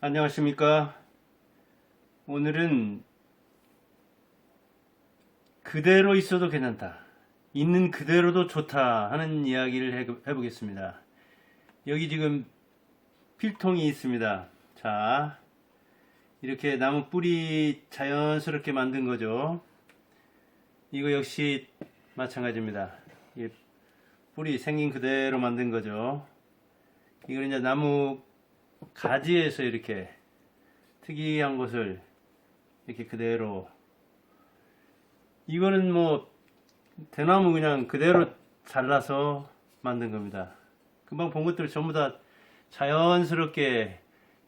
안녕하십니까. 오늘은 그대로 있어도 괜찮다. 있는 그대로도 좋다 하는 이야기를 해- 해보겠습니다. 여기 지금 필통이 있습니다. 자, 이렇게 나무 뿌리 자연스럽게 만든 거죠. 이거 역시 마찬가지입니다. 이 뿌리 생긴 그대로 만든 거죠. 이걸 이제 나무 가지에서 이렇게 특이한 것을 이렇게 그대로 이거는 뭐 대나무 그냥 그대로 잘라서 만든 겁니다. 금방 본 것들 전부 다 자연스럽게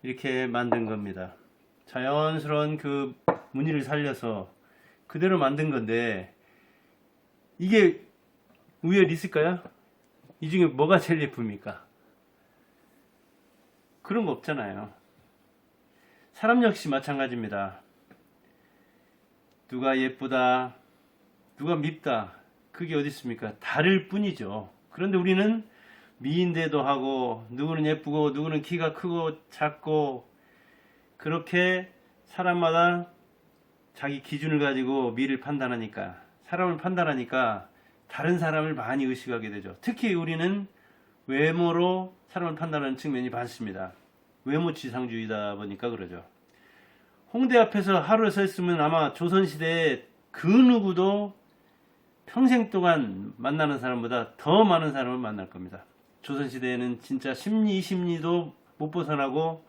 이렇게 만든 겁니다. 자연스러운 그 무늬를 살려서 그대로 만든 건데 이게 우열이 있을까요? 이 중에 뭐가 제일 예쁩니까? 그런 거 없잖아요. 사람 역시 마찬가지입니다. 누가 예쁘다, 누가 밉다, 그게 어디 있습니까? 다를 뿐이죠. 그런데 우리는 미인대도 하고, 누구는 예쁘고, 누구는 키가 크고, 작고, 그렇게 사람마다 자기 기준을 가지고 미를 판단하니까, 사람을 판단하니까, 다른 사람을 많이 의식하게 되죠. 특히 우리는 외모로 사람을 판단하는 측면이 많습니다. 외모 지상주의다 보니까 그러죠. 홍대 앞에서 하루에 서 있으면 아마 조선시대에 그 누구도 평생 동안 만나는 사람보다 더 많은 사람을 만날 겁니다. 조선시대에는 진짜 심리, 심리도 못 벗어나고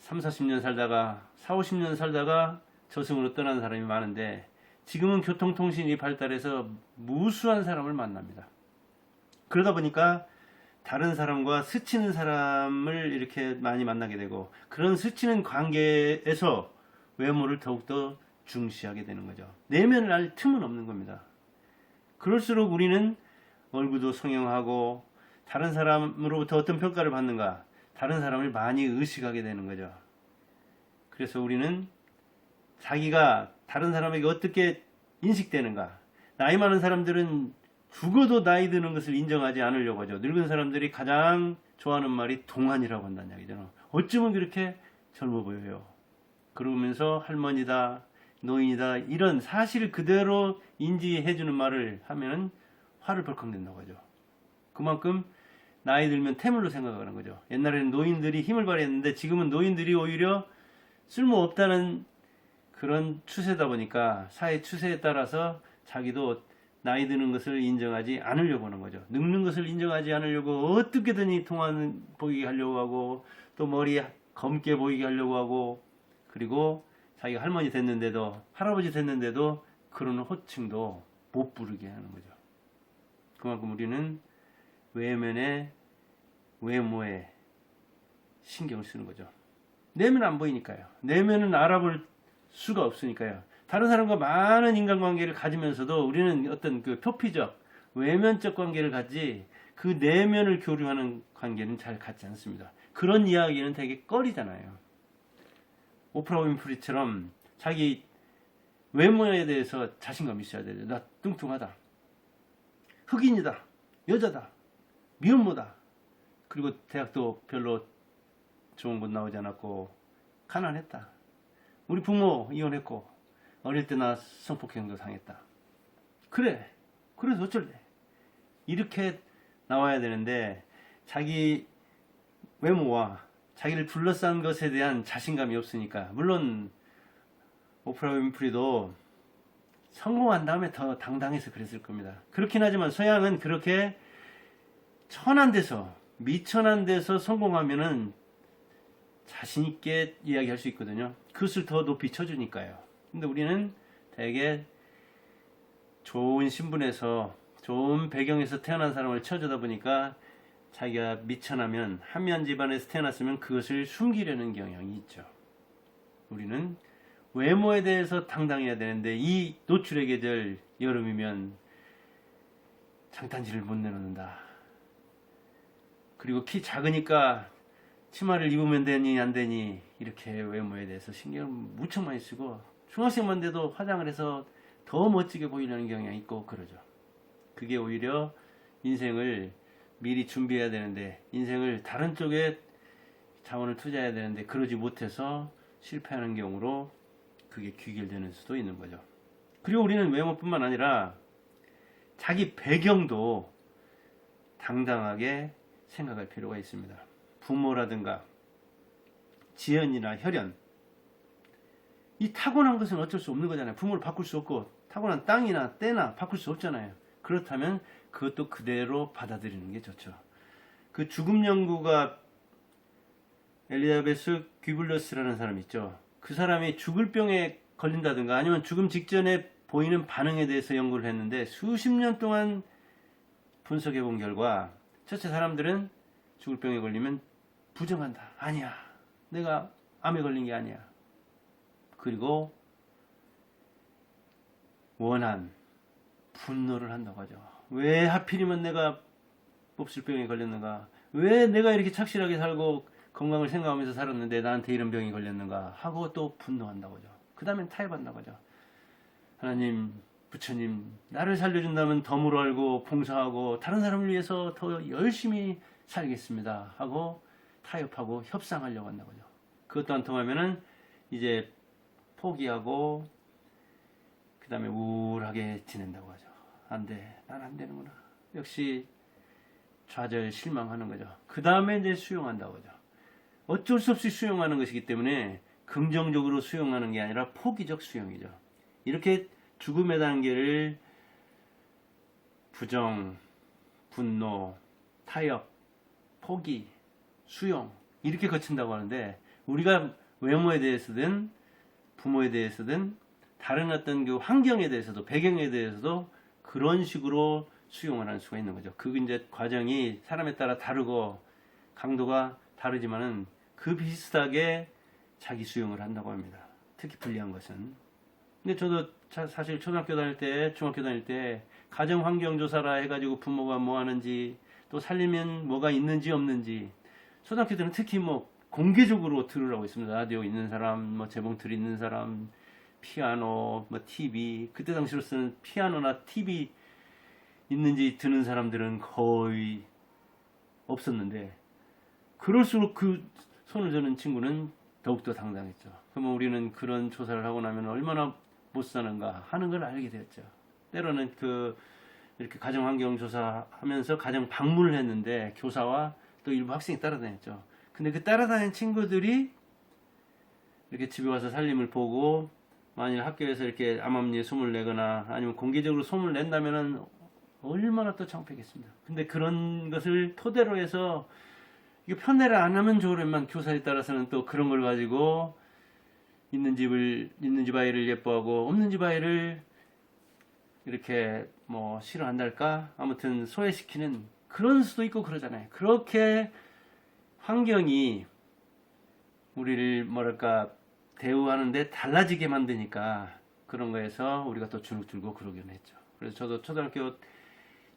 3, 40년 살다가 4, 50년 살다가 저승으로 떠나는 사람이 많은데 지금은 교통통신이 발달해서 무수한 사람을 만납니다. 그러다 보니까 다른 사람과 스치는 사람을 이렇게 많이 만나게 되고 그런 스치는 관계에서 외모를 더욱더 중시하게 되는 거죠. 내면을 알 틈은 없는 겁니다. 그럴수록 우리는 얼굴도 성형하고 다른 사람으로부터 어떤 평가를 받는가 다른 사람을 많이 의식하게 되는 거죠. 그래서 우리는 자기가 다른 사람에게 어떻게 인식되는가 나이 많은 사람들은 죽어도 나이 드는 것을 인정하지 않으려고 하죠. 늙은 사람들이 가장 좋아하는 말이 동안이라고 한다는 이야기잖아. 어쩌면 그렇게 젊어 보여요. 그러면서 할머니다, 노인이다 이런 사실 그대로 인지해주는 말을 하면은 화를 벌컥 낸다고 하죠. 그만큼 나이 들면 태물로 생각하는 거죠. 옛날에는 노인들이 힘을 발휘했는데 지금은 노인들이 오히려 쓸모 없다는 그런 추세다 보니까 사회 추세에 따라서 자기도 나이 드는 것을 인정하지 않으려고 하는 거죠. 늙는 것을 인정하지 않으려고 어떻게든지 통한 보이게 하려고 하고 또 머리 검게 보이게 하려고 하고 그리고 자기가 할머니 됐는데도 할아버지 됐는데도 그런 호칭도 못 부르게 하는 거죠. 그만큼 우리는 외면에 외모에 신경을 쓰는 거죠. 내면 안 보이니까요. 내면은 알아볼 수가 없으니까요. 다른 사람과 많은 인간관계를 가지면서도 우리는 어떤 그 표피적, 외면적 관계를 갖지 그 내면을 교류하는 관계는 잘 갖지 않습니다. 그런 이야기는 되게 꺼리잖아요. 오프라 윈프리처럼 자기 외모에 대해서 자신감 있어야 돼요. 나 뚱뚱하다. 흑인이다. 여자다. 미혼모다. 그리고 대학도 별로 좋은 곳 나오지 않았고 가난했다. 우리 부모 이혼했고 어릴 때나 성폭행도 당했다. 그래. 그래서 어쩔래. 이렇게 나와야 되는데 자기 외모와 자기를 둘러싼 것에 대한 자신감이 없으니까 물론 오프라 윈프리도 성공한 다음에 더 당당해서 그랬을 겁니다. 그렇긴 하지만 서양은 그렇게 천한 데서 미천한 데서 성공하면은 자신 있게 이야기할 수 있거든요. 그것을 더 높이 쳐주니까요. 근데 우리는 되게 좋은 신분에서 좋은 배경에서 태어난 사람을 쳐주다 보니까 자기가 미천하면 한면 집안에서 태어났으면 그것을 숨기려는 경향이 있죠. 우리는 외모에 대해서 당당해야 되는데 이 노출의 계절 여름이면 장단지를 못 내놓는다. 그리고 키 작으니까 치마를 입으면 되니 안 되니 이렇게 외모에 대해서 신경을 무척 많이 쓰고 중학생만 돼도 화장을 해서 더 멋지게 보이려는 경향이 있고 그러죠. 그게 오히려 인생을 미리 준비해야 되는데 인생을 다른 쪽에 자원을 투자해야 되는데 그러지 못해서 실패하는 경우로 그게 귀결되는 수도 있는 거죠. 그리고 우리는 외모뿐만 아니라 자기 배경도 당당하게 생각할 필요가 있습니다. 부모라든가 지연이나 혈연 이 타고난 것은 어쩔 수 없는 거잖아요. 부모를 바꿀 수 없고 타고난 땅이나 때나 바꿀 수 없잖아요. 그렇다면 그것도 그대로 받아들이는 게 좋죠. 그 죽음 연구가 엘리자베스 귀블러스라는 사람 있죠. 그 사람이 죽을 병에 걸린다든가 아니면 죽음 직전에 보이는 반응에 대해서 연구를 했는데 수십 년 동안 분석해 본 결과 첫째 사람들은 죽을 병에 걸리면 부정한다. 아니야. 내가 암에 걸린 게 아니야. 그리고 원한, 분노를 한다고 하죠. 왜 하필이면 내가 몹쓸병에 걸렸는가? 왜 내가 이렇게 착실하게 살고 건강을 생각하면서 살았는데 나한테 이런 병이 걸렸는가? 하고 또 분노한다고 하죠. 그 다음엔 타협한다고 하죠. 하나님, 부처님, 나를 살려준다면 덤으로 알고 봉사하고 다른 사람을 위해서 더 열심히 살겠습니다. 하고 타협하고 협상하려고 한다고 하죠. 그것도 안 통하면은 이제 포기하고 그 다음에 우울하게 지낸다고 하죠. 안 돼. 난 안 되는구나. 역시 좌절, 실망하는 거죠. 그 다음에 이제 수용한다고 하죠. 어쩔 수 없이 수용하는 것이기 때문에 긍정적으로 수용하는 게 아니라 포기적 수용이죠. 이렇게 죽음의 단계를 부정, 분노, 타협, 포기, 수용 이렇게 거친다고 하는데 우리가 외모에 대해서든 부모에 대해서든 다른 어떤 그 환경에 대해서도 배경에 대해서도 그런 식으로 수용을 할 수가 있는 거죠. 그 이제 과정이 사람에 따라 다르고 강도가 다르지만은 그 비슷하게 자기 수용을 한다고 합니다. 특히 불리한 것은. 근데 저도 자- 사실 초등학교 다닐 때, 중학교 다닐 때 가정 환경 조사라 해가지고 부모가 뭐 하는지 또 살리면 뭐가 있는지 없는지 초등학교 때는 특히 뭐 공개적으로 들으라고 있습니다. 라디오 있는 사람, 뭐 재봉틀 있는 사람, 피아노, 뭐 TV 그때 당시로서는 피아노나 TV 있는지 드는 사람들은 거의 없었는데 그럴수록 그 손을 드는 친구는 더욱더 당당했죠. 그러면 우리는 그런 조사를 하고 나면 얼마나 못 사는가 하는 걸 알게 되었죠. 때로는 그 이렇게 가정 환경 조사하면서 가정 방문을 했는데 교사와 또 일부 학생이 따라다녔죠. 근데 그 따라다니는 친구들이 이렇게 집에 와서 살림을 보고 만일 학교에서 이렇게 암암리에 소문을 내거나 아니면 공개적으로 소문을 낸다면은 얼마나 또 창피했겠습니다. 근데 그런 것을 토대로 해서 이거 편애를 안 하면 좋으련만 교사에 따라서는 또 그런 걸 가지고 있는 집을 있는 집 아이를 예뻐하고 없는 집 아이를 이렇게 뭐 싫어한달까 아무튼 소외시키는 그런 수도 있고 그러잖아요. 그렇게 환경이 우리를 뭐랄까 대우하는데 달라지게 만드니까 그런 거에서 우리가 또 주눅 들고 그러긴 했죠. 그래서 저도 초등학교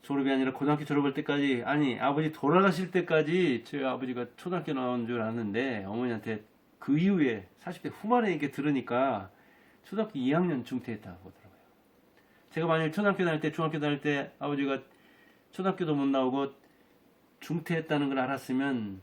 졸업이 아니라 고등학교 졸업할 때까지 아니 아버지 돌아가실 때까지 저희 아버지가 초등학교 나온 줄 아는데 어머니한테 그 이후에 40대 후반에 이렇게 들으니까 초등학교 2학년 중퇴했다고 하더라고요. 제가 만약 초등학교 다닐 때 중학교 다닐 때 아버지가 초등학교도 못 나오고 중퇴했다는 걸 알았으면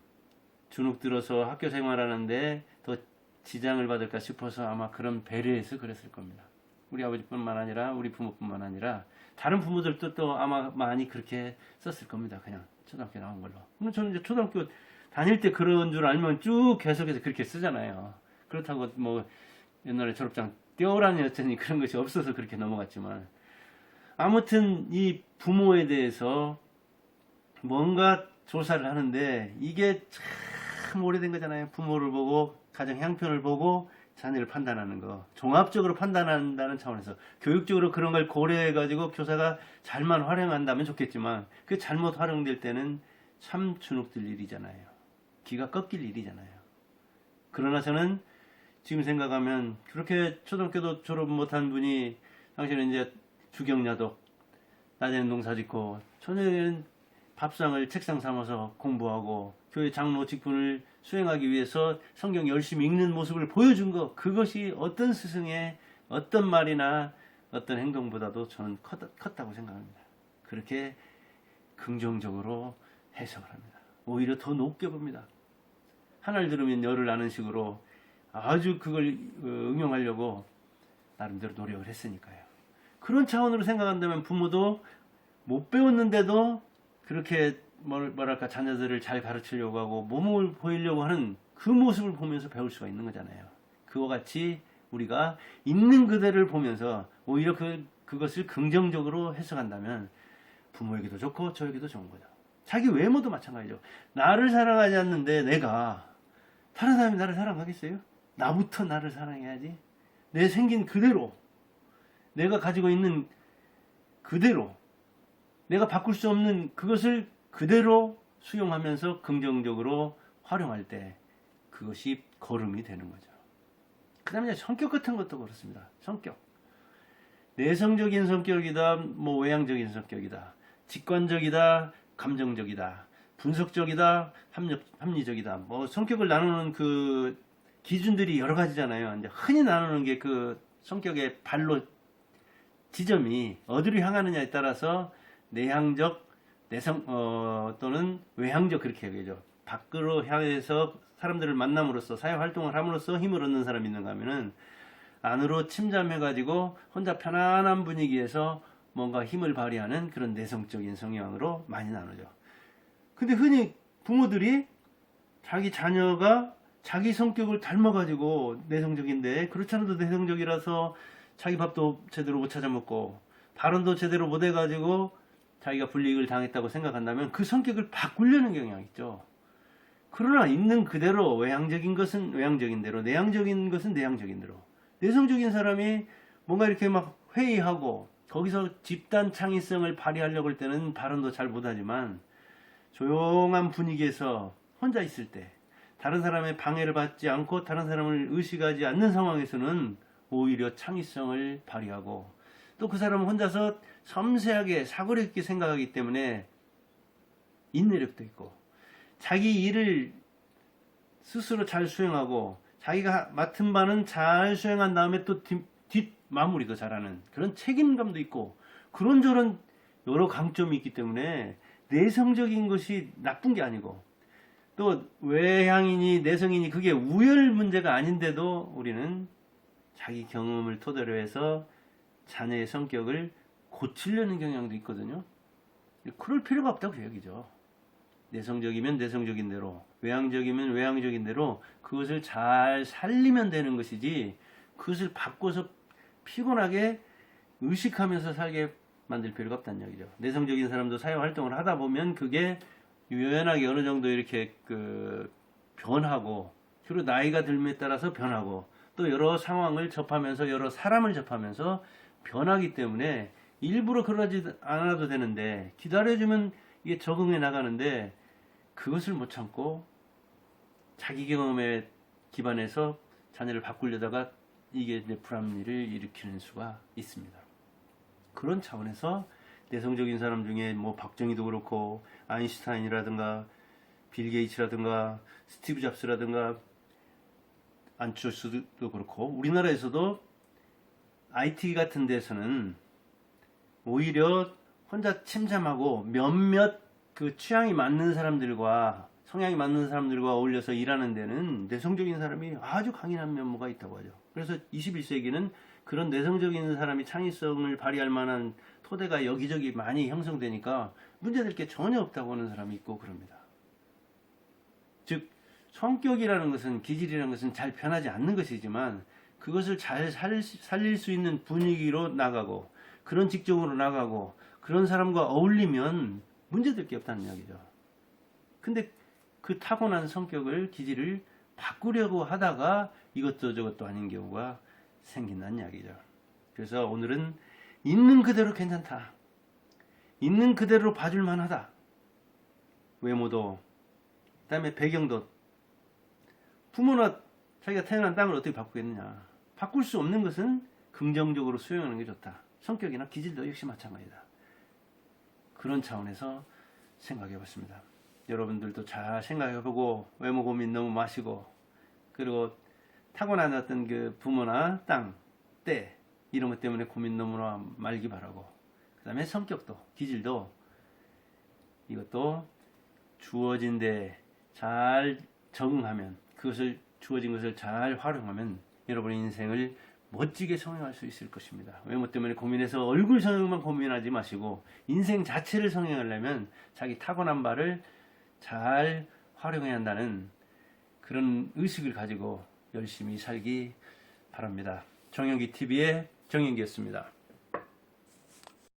주눅 들어서 학교 생활하는데 더 지장을 받을까 싶어서 아마 그런 배려해서 그랬을 겁니다. 우리 아버지뿐만 아니라 우리 부모뿐만 아니라 다른 부모들도 또 아마 많이 그렇게 썼을 겁니다. 그냥 초등학교 나온 걸로. 그럼 저는 이제 초등학교 다닐 때 그런 줄 알면 쭉 계속해서 그렇게 쓰잖아요. 그렇다고 뭐 옛날에 졸업장 떼오라니 어쩌니 그런 것이 없어서 그렇게 넘어갔지만 아무튼 이 부모에 대해서 뭔가 조사를 하는데 이게 참 오래된 거잖아요. 부모를 보고 가정 형편을 보고 자녀를 판단하는 거 종합적으로 판단한다는 차원에서 교육적으로 그런 걸 고려해 가지고 교사가 잘만 활용한다면 좋겠지만 그 잘못 활용될 때는 참 주눅들 일이잖아요. 기가 꺾일 일이잖아요. 그러나 저는 지금 생각하면 그렇게 초등학교도 졸업 못한 분이 당신은 이제 주경야독 낮에는 농사 짓고 저녁에는 밥상을 책상 삼아서 공부하고 교회 장로 직분을 수행하기 위해서 성경 열심히 읽는 모습을 보여준 것 그것이 어떤 스승의 어떤 말이나 어떤 행동보다도 저는 컸, 컸다고 생각합니다. 그렇게 긍정적으로 해석을 합니다. 오히려 더 높게 봅니다. 하나를 들으면 열을 나는 식으로 아주 그걸 어, 응용하려고 나름대로 노력을 했으니까요. 그런 차원으로 생각한다면 부모도 못 배웠는데도 그렇게 뭘- 뭐랄까 자녀들을 잘 가르치려고 하고 몸을 보이려고 하는 그 모습을 보면서 배울 수가 있는 거잖아요. 그와 같이 우리가 있는 그대를 보면서 오히려 그 그것을 긍정적으로 해석한다면 부모에게도 좋고 저에게도 좋은 거죠. 자기 외모도 마찬가지죠. 나를 사랑하지 않는데 내가 다른 사람이 나를 사랑하겠어요? 나부터 나를 사랑해야지. 내 생긴 그대로 내가 가지고 있는 그대로 내가 바꿀 수 없는 그것을 그대로 수용하면서 긍정적으로 활용할 때 그것이 걸음이 되는 거죠. 그 다음에 성격 같은 것도 그렇습니다. 성격. 내성적인 성격이다, 뭐 외향적인 성격이다, 직관적이다, 감정적이다, 분석적이다, 합력, 합리적이다. 뭐 성격을 나누는 그 기준들이 여러 가지잖아요. 이제 흔히 나누는 게 그 성격의 발로 지점이 어디로 향하느냐에 따라서 내향적, 내성 어, 또는 외향적 그렇게 얘기하죠. 밖으로 향해서 사람들을 만남으로써 사회 활동을 함으로써 힘을 얻는 사람이 있는가 하면은 안으로 침잠해가지고 혼자 편안한 분위기에서 뭔가 힘을 발휘하는 그런 내성적인 성향으로 많이 나누죠. 근데 흔히 부모들이 자기 자녀가 자기 성격을 닮아가지고 내성적인데 그렇지 않아도 내성적이라서 자기 밥도 제대로 못 찾아 먹고 발언도 제대로 못 해가지고 자기가 불이익을 당했다고 생각한다면 그 성격을 바꾸려는 경향이 있죠. 그러나 있는 그대로 외향적인 것은 외향적인 대로, 내향적인 것은 내향적인 대로. 내성적인 사람이 뭔가 이렇게 막 회의하고 거기서 집단 창의성을 발휘하려고 할 때는 발언도 잘 못하지만 조용한 분위기에서 혼자 있을 때 다른 사람의 방해를 받지 않고 다른 사람을 의식하지 않는 상황에서는 오히려 창의성을 발휘하고 또 그 사람은 혼자서 섬세하게 사고력 있게 생각하기 때문에 인내력도 있고 자기 일을 스스로 잘 수행하고 자기가 맡은 바는 잘 수행한 다음에 또뒷 마무리도 잘하는 그런 책임감도 있고 그런저런 여러 강점이 있기 때문에 내성적인 것이 나쁜 게 아니고 또 외향이니 내성이니 그게 우열 문제가 아닌데도 우리는 자기 경험을 토대로 해서 자녀의 성격을 고치려는 경향도 있거든요. 그럴 필요가 없다고 얘기죠. 내성적이면 내성적인 대로, 외향적이면 외향적인 대로 그것을 잘 살리면 되는 것이지 그것을 바꿔서 피곤하게 의식하면서 살게 만들 필요가 없다는 얘기죠. 내성적인 사람도 사회 활동을 하다 보면 그게 유연하게 어느 정도 이렇게 그 변하고 주로 나이가 들에 따라서 변하고 또 여러 상황을 접하면서 여러 사람을 접하면서 변하기 때문에 일부러 그러지 않아도 되는데 기다려주면 이게 적응해 나가는데 그것을 못 참고 자기 경험에 기반해서 자녀를 바꾸려다가 이게 이제 불합리를 일으키는 수가 있습니다. 그런 차원에서 내성적인 사람 중에 뭐 박정희도 그렇고 아인슈타인이라든가 빌 게이츠라든가 스티브 잡스라든가 안철수도 그렇고 우리나라에서도 IT 같은 데서는 오히려 혼자 침잠하고 몇몇 그 취향이 맞는 사람들과 성향이 맞는 사람들과 어울려서 일하는 데는 내성적인 사람이 아주 강인한 면모가 있다고 하죠. 그래서 21세기는 그런 내성적인 사람이 창의성을 발휘할 만한 토대가 여기저기 많이 형성되니까 문제될 게 전혀 없다고 하는 사람이 있고 그럽니다. 즉 성격이라는 것은 기질이라는 것은 잘 변하지 않는 것이지만 그것을 잘 살- 살릴 수 있는 분위기로 나가고 그런 직종으로 나가고 그런 사람과 어울리면 문제될 게 없다는 이야기죠. 근데 그 타고난 성격을 기질을 바꾸려고 하다가 이것도 저것도 아닌 경우가 생긴다는 이야기죠. 그래서 오늘은 있는 그대로 괜찮다. 있는 그대로 봐줄 만하다. 외모도 그 다음에 배경도 부모나 자기가 태어난 땅을 어떻게 바꾸겠느냐. 바꿀 수 없는 것은 긍정적으로 수용하는 게 좋다. 성격이나 기질도 역시 마찬가지다. 그런 차원에서 생각해 봤습니다. 여러분들도 잘 생각해 보고 외모 고민 너무 마시고 그리고 타고난 어떤 그 부모나 땅, 때 이런 것 때문에 고민 너무나 말기 바라고 그 다음에 성격도 기질도 이것도 주어진 데 잘 적응하면 그것을 주어진 것을 잘 활용하면 여러분의 인생을 멋지게 성행할 수 있을 것입니다. 외모 때문에 고민해서 얼굴 성형만 고민하지 마시고 인생 자체를 성행하려면 자기 타고난 바를 잘 활용해야 한다는 그런 의식을 가지고 열심히 살기 바랍니다. 정영기 TV의 정영기였습니다.